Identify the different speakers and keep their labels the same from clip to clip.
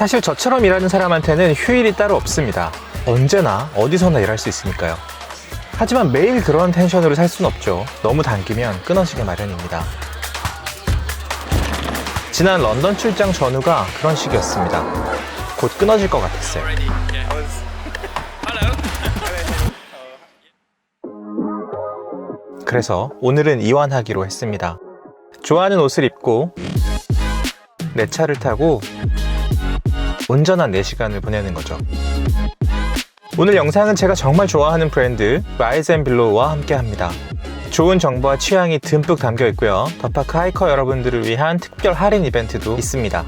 Speaker 1: 사실 저처럼 일하는 사람한테는 휴일이 따로 없습니다. 언제나 어디서나 일할 수 있으니까요. 하지만 매일 그런 텐션으로 살 수는 없죠. 너무 당기면 끊어지게 마련입니다. 지난 런던 출장 전후가 그런 식이었습니다. 곧 끊어질 것 같았어요. 그래서 오늘은 이완하기로 했습니다. 좋아하는 옷을 입고 내 차를 타고 온전한 4시간을 보내는 거죠. 오늘 영상은 제가 정말 좋아하는 브랜드 라이즈앤빌로우와 함께 합니다. 좋은 정보와 취향이 듬뿍 담겨 있고요. 더파크 하이커 여러분들을 위한 특별 할인 이벤트도 있습니다.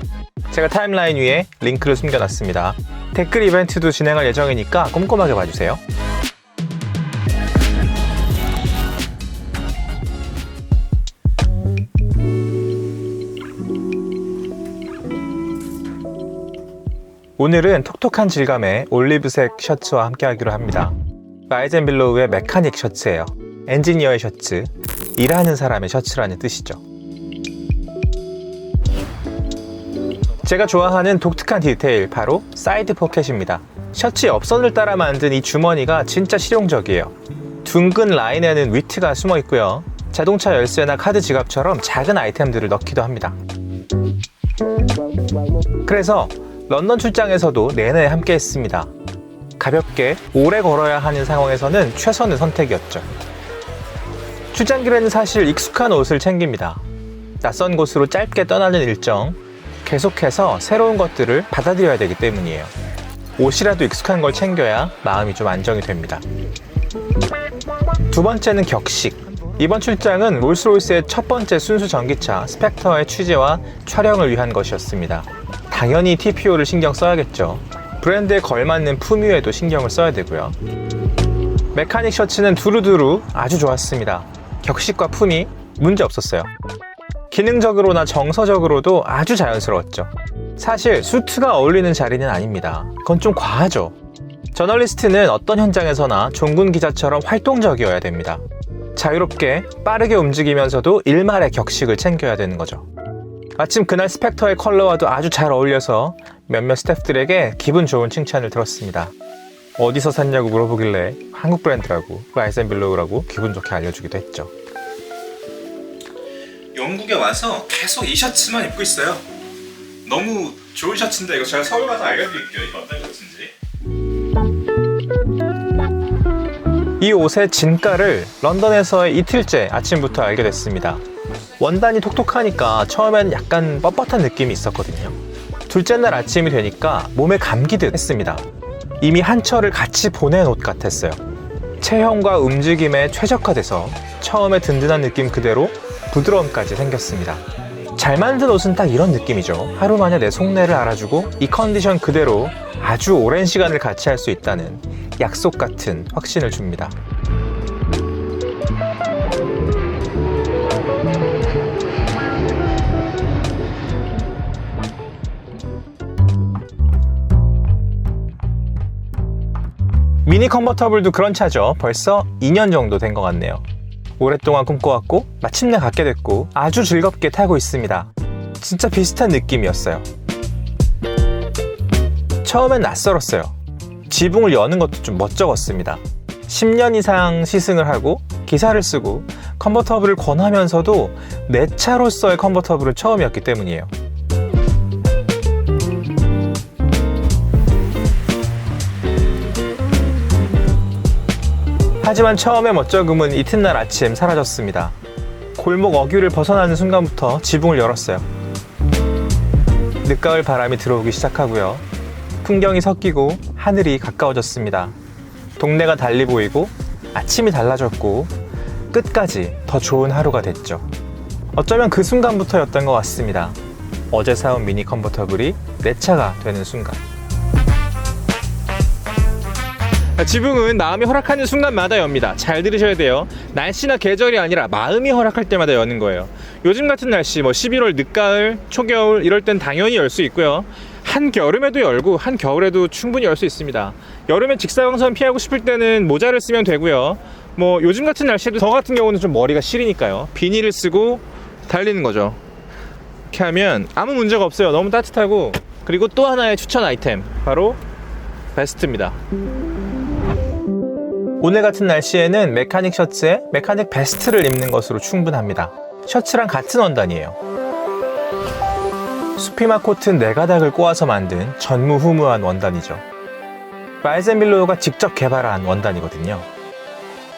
Speaker 1: 제가 타임라인 위에 링크를 숨겨놨습니다. 댓글 이벤트도 진행할 예정이니까 꼼꼼하게 봐주세요. 오늘은 톡톡한 질감의 올리브색 셔츠와 함께 하기로 합니다. 라이젠빌로우의 메카닉 셔츠예요. 엔지니어의 셔츠, 일하는 사람의 셔츠라는 뜻이죠. 제가 좋아하는 독특한 디테일 바로 사이드 포켓입니다. 셔츠의 업선을 따라 만든 이 주머니가 진짜 실용적이에요. 둥근 라인에는 위트가 숨어 있고요. 자동차 열쇠나 카드 지갑처럼 작은 아이템들을 넣기도 합니다. 그래서 런던 출장에서도 내내 함께 했습니다. 가볍게 오래 걸어야 하는 상황에서는 최선의 선택이었죠. 출장길에는 사실 익숙한 옷을 챙깁니다. 낯선 곳으로 짧게 떠나는 일정, 계속해서 새로운 것들을 받아들여야 되기 때문이에요. 옷이라도 익숙한 걸 챙겨야 마음이 좀 안정이 됩니다. 두 번째는 격식. 이번 출장은 롤스로이스의 첫 번째 순수 전기차 스펙터의 취재와 촬영을 위한 것이었습니다. 당연히 TPO를 신경 써야겠죠. 브랜드에 걸맞는 품위에도 신경을 써야 되고요. 메카닉 셔츠는 두루두루 아주 좋았습니다. 격식과 품위 문제 없었어요. 기능적으로나 정서적으로도 아주 자연스러웠죠. 사실 수트가 어울리는 자리는 아닙니다. 그건 좀 과하죠. 저널리스트는 어떤 현장에서나 종군 기자처럼 활동적이어야 됩니다. 자유롭게 빠르게 움직이면서도 일말의 격식을 챙겨야 되는 거죠. 마침 그날 스펙터의 컬러와도 아주 잘 어울려서 몇몇 스태프들에게 기분 좋은 칭찬을 들었습니다. 어디서 샀냐고 물어보길래 한국 브랜드라고 라이센빌로우라고 기분 좋게 알려주기도 했죠. 영국에 와서 계속 이 셔츠만 입고 있어요. 너무 좋은 셔츠인데 이거 제가 서울 가서 알려드릴게요. 이거 어떤 셔츠인지. 이 옷의 진가를 런던에서의 이틀째 아침부터 알게 됐습니다. 원단이 톡톡하니까 처음에는 약간 뻣뻣한 느낌이 있었거든요. 둘째 날 아침이 되니까 몸에 감기듯 했습니다. 이미 한 철을 같이 보낸 옷 같았어요. 체형과 움직임에 최적화돼서 처음에 든든한 느낌 그대로 부드러움까지 생겼습니다. 잘 만든 옷은 딱 이런 느낌이죠. 하루 만에 내 속내를 알아주고 이 컨디션 그대로 아주 오랜 시간을 같이 할 수 있다는 약속 같은 확신을 줍니다. 미니 컨버터블도 그런 차죠. 벌써 2년 정도 된 것 같네요. 오랫동안 꿈꿔왔고 마침내 갖게 됐고 아주 즐겁게 타고 있습니다. 진짜 비슷한 느낌이었어요. 처음엔 낯설었어요. 지붕을 여는 것도 좀 멋쩍었습니다. 10년 이상 시승을 하고 기사를 쓰고 컨버터블을 권하면서도 내 차로서의 컨버터블은 처음이었기 때문이에요. 하지만 처음의 멋쩍음은 이튿날 아침 사라졌습니다. 골목 어귀를 벗어나는 순간부터 지붕을 열었어요. 늦가을 바람이 들어오기 시작하고요. 풍경이 섞이고 하늘이 가까워졌습니다. 동네가 달리 보이고 아침이 달라졌고 끝까지 더 좋은 하루가 됐죠. 어쩌면 그 순간부터였던 것 같습니다. 어제 사온 미니 컨버터블이 내 차가 되는 순간. 지붕은 마음이 허락하는 순간마다 엽니다. 잘 들으셔야 돼요. 날씨나 계절이 아니라 마음이 허락할 때마다 여는 거예요. 요즘 같은 날씨, 뭐 11월 늦가을, 초겨울 이럴 땐 당연히 열 수 있고요. 한겨울에도 열고 한겨울에도 충분히 열 수 있습니다. 여름에 직사광선 피하고 싶을 때는 모자를 쓰면 되고요. 뭐 요즘 같은 날씨에도 저 같은 경우는 좀 머리가 시리니까요. 비닐을 쓰고 달리는 거죠. 이렇게 하면 아무 문제가 없어요. 너무 따뜻하고 그리고 또 하나의 추천 아이템 바로 베스트입니다. 오늘 같은 날씨에는 메카닉 셔츠에 메카닉 베스트를 입는 것으로 충분합니다. 셔츠랑 같은 원단이에요. 수피마 코튼 네 가닥을 꼬아서 만든 전무후무한 원단이죠. 말센빌로가 직접 개발한 원단이거든요.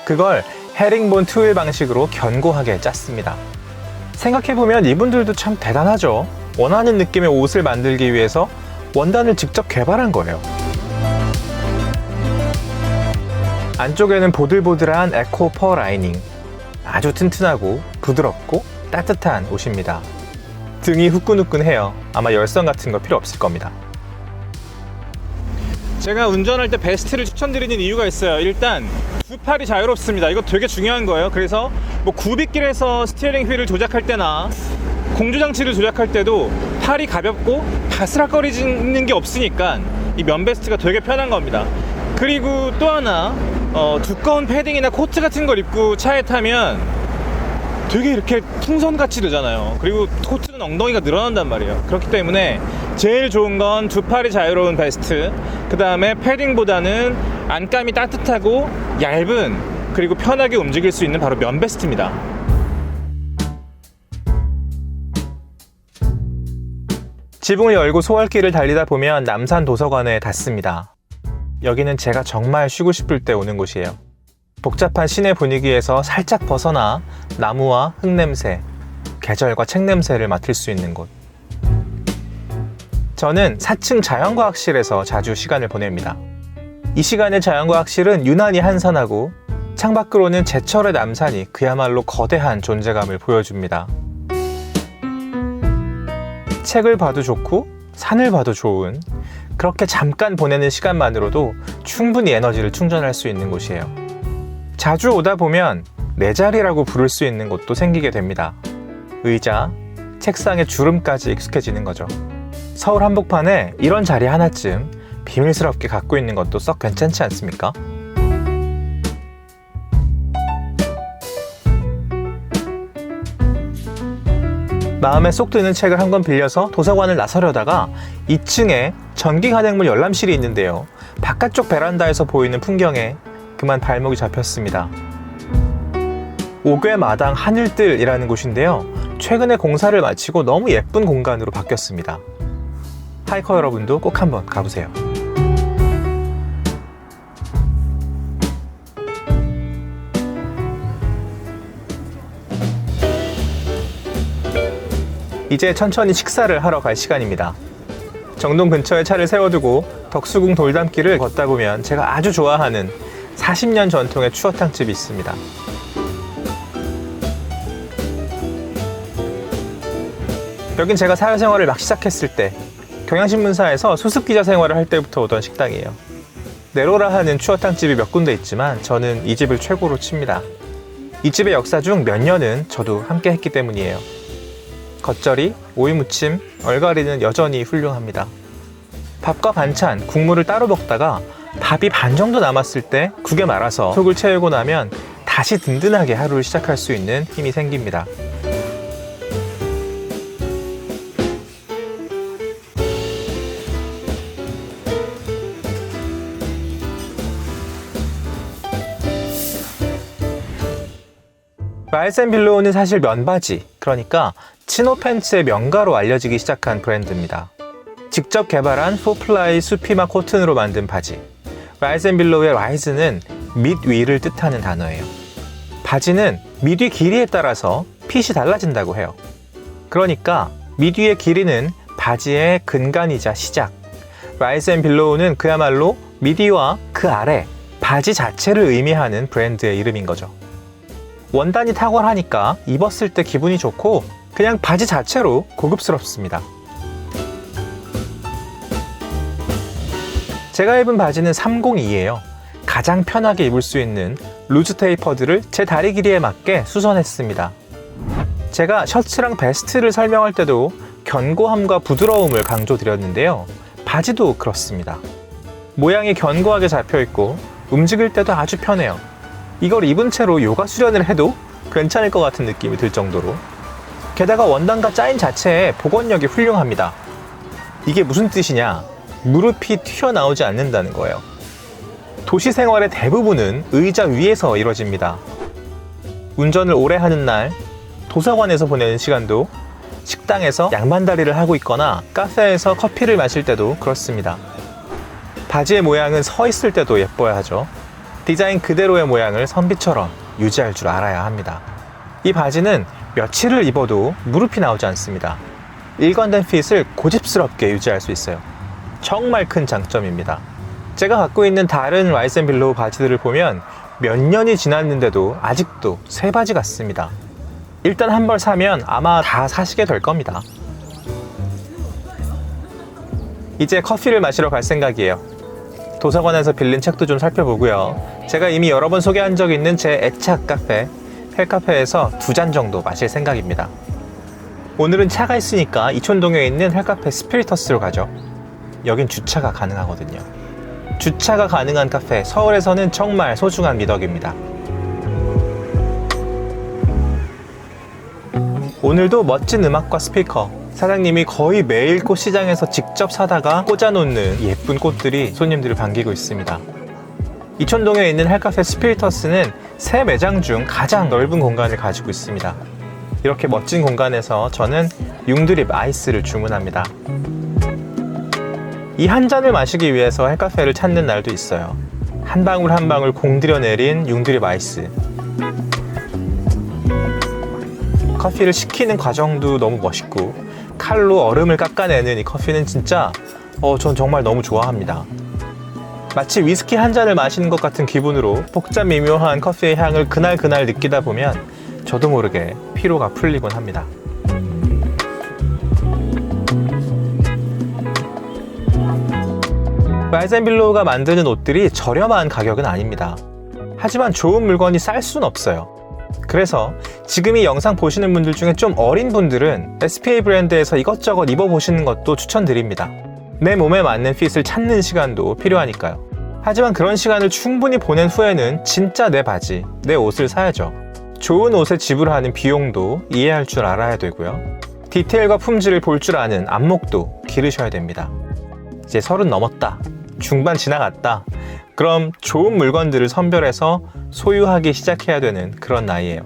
Speaker 1: 그걸 헤링본 트윌 방식으로 견고하게 짰습니다. 생각해보면 이분들도 참 대단하죠. 원하는 느낌의 옷을 만들기 위해서 원단을 직접 개발한 거예요. 안쪽에는 보들보들한 에코 퍼 라이닝. 아주 튼튼하고 부드럽고 따뜻한 옷입니다. 등이 후끈후끈해요. 아마 열선 같은 거 필요 없을 겁니다. 제가 운전할 때 베스트를 추천드리는 이유가 있어요. 일단 두 팔이 자유롭습니다. 이거 되게 중요한 거예요. 그래서 뭐 굽이길에서 스티어링 휠을 조작할 때나 공조 장치를 조작할 때도 팔이 가볍고 바스락거리는 게 없으니까 이 면 베스트가 되게 편한 겁니다. 그리고 또 하나 어, 두꺼운 패딩이나 코트 같은 걸 입고 차에 타면 되게 이렇게 풍선같이 되잖아요. 그리고 코트는 엉덩이가 늘어난단 말이에요. 그렇기 때문에 제일 좋은 건 두 팔이 자유로운 베스트. 그 다음에 패딩보다는 안감이 따뜻하고 얇은 그리고 편하게 움직일 수 있는 바로 면 베스트입니다. 지붕을 열고 소월길을 달리다 보면 남산 도서관에 닿습니다. 여기는 제가 정말 쉬고 싶을 때 오는 곳이에요. 복잡한 시내 분위기에서 살짝 벗어나 나무와 흙냄새, 계절과 책 냄새를 맡을 수 있는 곳. 저는 4층 자연과학실에서 자주 시간을 보냅니다. 이 시간의 자연과학실은 유난히 한산하고 창밖으로는 제철의 남산이 그야말로 거대한 존재감을 보여줍니다. 책을 봐도 좋고 산을 봐도 좋은 그렇게 잠깐 보내는 시간만으로도 충분히 에너지를 충전할 수 있는 곳이에요. 자주 오다 보면 내 자리라고 부를 수 있는 곳도 생기게 됩니다. 의자, 책상의 주름까지 익숙해지는 거죠. 서울 한복판에 이런 자리 하나쯤 비밀스럽게 갖고 있는 것도 썩 괜찮지 않습니까? 마음에 쏙 드는 책을 한 권 빌려서 도서관을 나서려다가 2층에 전기 간행물 열람실이 있는데요. 바깥쪽 베란다에서 보이는 풍경에 그만 발목이 잡혔습니다. 옥외 마당 하늘뜰이라는 곳인데요. 최근에 공사를 마치고 너무 예쁜 공간으로 바뀌었습니다. 하이커 여러분도 꼭 한번 가보세요. 이제 천천히 식사를 하러 갈 시간입니다. 정동 근처에 차를 세워두고 덕수궁 돌담길을 걷다 보면 제가 아주 좋아하는 40년 전통의 추어탕집이 있습니다. 여긴 제가 사회생활을 막 시작했을 때 경향신문사에서 수습기자 생활을 할 때부터 오던 식당이에요. 네로라 하는 추어탕집이 몇 군데 있지만 저는 이 집을 최고로 칩니다. 이 집의 역사 중 몇 년은 저도 함께 했기 때문이에요. 겉절이, 오이무침, 얼갈이는 여전히 훌륭합니다. 밥과 반찬, 국물을 따로 먹다가 밥이 반 정도 남았을 때 국에 말아서 속을 채우고 나면 다시 든든하게 하루를 시작할 수 있는 힘이 생깁니다. 말센 빌로우는 사실 면바지, 그러니까 치노 팬츠의 명가로 알려지기 시작한 브랜드입니다. 직접 개발한 포플라이 수피마 코튼으로 만든 바지. 라이센빌로우의 라이즈는 밑 위를 뜻하는 단어예요. 바지는 밑위 길이에 따라서 핏이 달라진다고 해요. 그러니까 밑위의 길이는 바지의 근간이자 시작. 라이센빌로우는 그야말로 미디와 그 아래 바지 자체를 의미하는 브랜드의 이름인 거죠. 원단이 탁월하니까 입었을 때 기분이 좋고 그냥 바지 자체로 고급스럽습니다. 제가 입은 바지는 302예요. 가장 편하게 입을 수 있는 루즈 테이퍼들을 제 다리 길이에 맞게 수선했습니다. 제가 셔츠랑 베스트를 설명할 때도 견고함과 부드러움을 강조드렸는데요. 바지도 그렇습니다. 모양이 견고하게 잡혀 있고 움직일 때도 아주 편해요. 이걸 입은 채로 요가 수련을 해도 괜찮을 것 같은 느낌이 들 정도로 게다가 원단과 짜인 자체의 복원력이 훌륭합니다. 이게 무슨 뜻이냐? 무릎이 튀어나오지 않는다는 거예요. 도시 생활의 대부분은 의자 위에서 이루어집니다. 운전을 오래 하는 날, 도서관에서 보내는 시간도 식당에서 양반다리를 하고 있거나 카페에서 커피를 마실 때도 그렇습니다. 바지의 모양은 서 있을 때도 예뻐야 하죠. 디자인 그대로의 모양을 선비처럼 유지할 줄 알아야 합니다. 이 바지는 며칠을 입어도 무릎이 나오지 않습니다. 일관된 핏을 고집스럽게 유지할 수 있어요. 정말 큰 장점입니다. 제가 갖고 있는 다른 라이센빌로우 바지들을 보면 몇 년이 지났는데도 아직도 새 바지 같습니다. 일단 한 벌 사면 아마 다 사시게 될 겁니다. 이제 커피를 마시러 갈 생각이에요. 도서관에서 빌린 책도 좀 살펴보고요. 제가 이미 여러 번 소개한 적 있는 제 애착 카페, 헬카페에서 두 잔 정도 마실 생각입니다. 오늘은 차가 있으니까 이촌동에 있는 헬카페 스피리터스로 가죠. 여긴 주차가 가능하거든요. 주차가 가능한 카페, 서울에서는 정말 소중한 미덕입니다. 오늘도 멋진 음악과 스피커, 사장님이 거의 매일 꽃시장에서 직접 사다가 꽂아놓는 예쁜 꽃들이 손님들을 반기고 있습니다. 이촌동에 있는 헬카페 스피리터스는 새 매장 중 가장 넓은 공간을 가지고 있습니다. 이렇게 멋진 공간에서 저는 융드립 아이스를 주문합니다. 이 한 잔을 마시기 위해서 헬카페를 찾는 날도 있어요. 한 방울 한 방울 공들여 내린 융드립 아이스. 커피를 식히는 과정도 너무 멋있고 칼로 얼음을 깎아내는 이 커피는 진짜 어, 전 정말 너무 좋아합니다. 마치 위스키 한 잔을 마시는 것 같은 기분으로 복잡 미묘한 커피의 향을 그날 그날 느끼다 보면 저도 모르게 피로가 풀리곤 합니다. 라이젠빌로우가 만드는 옷들이 저렴한 가격은 아닙니다. 하지만 좋은 물건이 쌀 순 없어요. 그래서 지금 이 영상 보시는 분들 중에 좀 어린 분들은 SPA 브랜드에서 이것저것 입어보시는 것도 추천드립니다. 내 몸에 맞는 핏을 찾는 시간도 필요하니까요. 하지만 그런 시간을 충분히 보낸 후에는 진짜 내 바지, 내 옷을 사야죠. 좋은 옷에 지불하는 비용도 이해할 줄 알아야 되고요. 디테일과 품질을 볼 줄 아는 안목도 기르셔야 됩니다. 이제 서른 넘었다. 중반 지나갔다. 그럼 좋은 물건들을 선별해서 소유하기 시작해야 되는 그런 나이예요.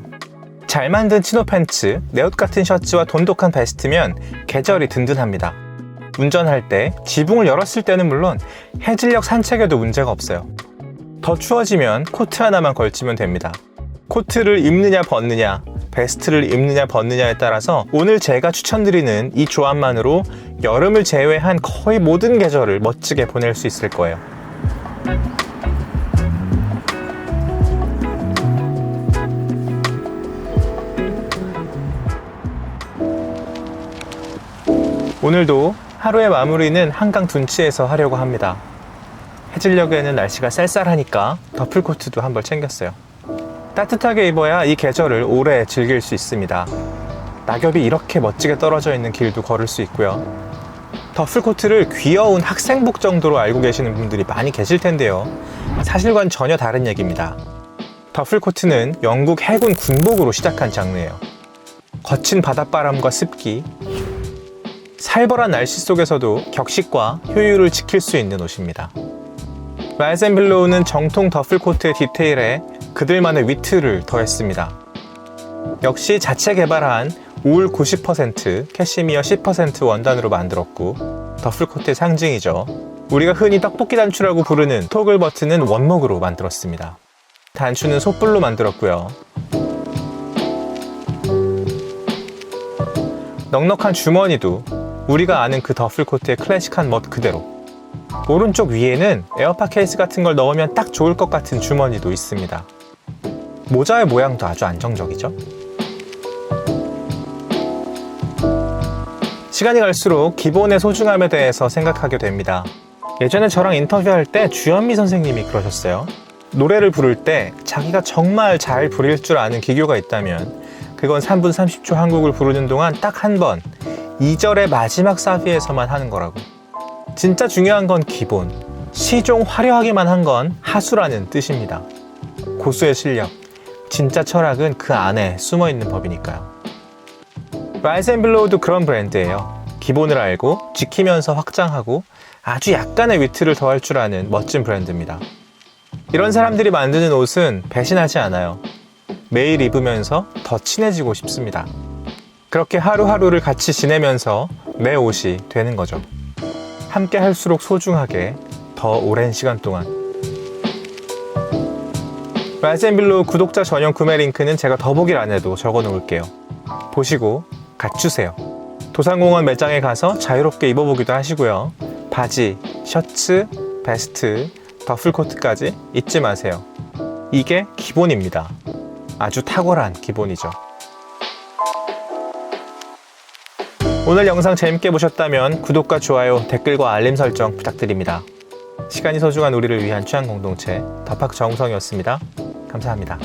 Speaker 1: 잘 만든 치노 팬츠, 내 옷 같은 셔츠와 돈독한 베스트면 계절이 든든합니다. 운전할 때, 지붕을 열었을 때는 물론 해질녘 산책에도 문제가 없어요. 더 추워지면 코트 하나만 걸치면 됩니다. 코트를 입느냐 벗느냐, 베스트를 입느냐 벗느냐에 따라서 오늘 제가 추천드리는 이 조합만으로 여름을 제외한 거의 모든 계절을 멋지게 보낼 수 있을 거예요. 오늘도 하루의 마무리는 한강 둔치에서 하려고 합니다. 해질녘에는 날씨가 쌀쌀하니까 더플 코트도 한벌 챙겼어요. 따뜻하게 입어야 이 계절을 오래 즐길 수 있습니다. 낙엽이 이렇게 멋지게 떨어져 있는 길도 걸을 수 있고요. 더플 코트를 귀여운 학생복 정도로 알고 계시는 분들이 많이 계실 텐데요. 사실과는 전혀 다른 얘기입니다. 더플 코트는 영국 해군 군복으로 시작한 장르예요. 거친 바닷바람과 습기, 살벌한 날씨 속에서도 격식과 효율을 지킬 수 있는 옷입니다. 라이센 빌로우는 정통 더플 코트의 디테일에 그들만의 위트를 더했습니다. 역시 자체 개발한 울 90%, 캐시미어 10% 원단으로 만들었고 더플 코트의 상징이죠. 우리가 흔히 떡볶이 단추라고 부르는 토글 버튼은 원목으로 만들었습니다. 단추는 솥불로 만들었고요. 넉넉한 주머니도 우리가 아는 그 더플 코트의 클래식한 멋 그대로. 오른쪽 위에는 에어팟 케이스 같은 걸 넣으면 딱 좋을 것 같은 주머니도 있습니다. 모자의 모양도 아주 안정적이죠. 시간이 갈수록 기본의 소중함에 대해서 생각하게 됩니다. 예전에 저랑 인터뷰할 때 주현미 선생님이 그러셨어요. 노래를 부를 때 자기가 정말 잘 부릴 줄 아는 기교가 있다면 그건 3분 30초 한국을 부르는 동안 딱 한 번 2절의 마지막 사비에서만 하는 거라고. 진짜 중요한 건 기본. 시종 화려하게만 한 건 하수라는 뜻입니다. 고수의 실력. 진짜 철학은 그 안에 숨어 있는 법이니까요. 라이센 빌로우도 그런 브랜드예요. 기본을 알고 지키면서 확장하고 아주 약간의 위트를 더할 줄 아는 멋진 브랜드입니다. 이런 사람들이 만드는 옷은 배신하지 않아요. 매일 입으면서 더 친해지고 싶습니다. 그렇게 하루하루를 같이 지내면서 내 옷이 되는 거죠. 함께 할수록 소중하게 더 오랜 시간 동안. 라젠빌로 구독자 전용 구매 링크는 제가 더보기란에도 적어 놓을게요. 보시고 갖추세요. 도산공원 매장에 가서 자유롭게 입어보기도 하시고요. 바지, 셔츠, 베스트, 더플코트까지 잊지 마세요. 이게 기본입니다. 아주 탁월한 기본이죠. 오늘 영상 재밌게 보셨다면 구독과 좋아요, 댓글과 알림 설정 부탁드립니다. 시간이 소중한 우리를 위한 취향 공동체 더팍 정성이었습니다. 감사합니다.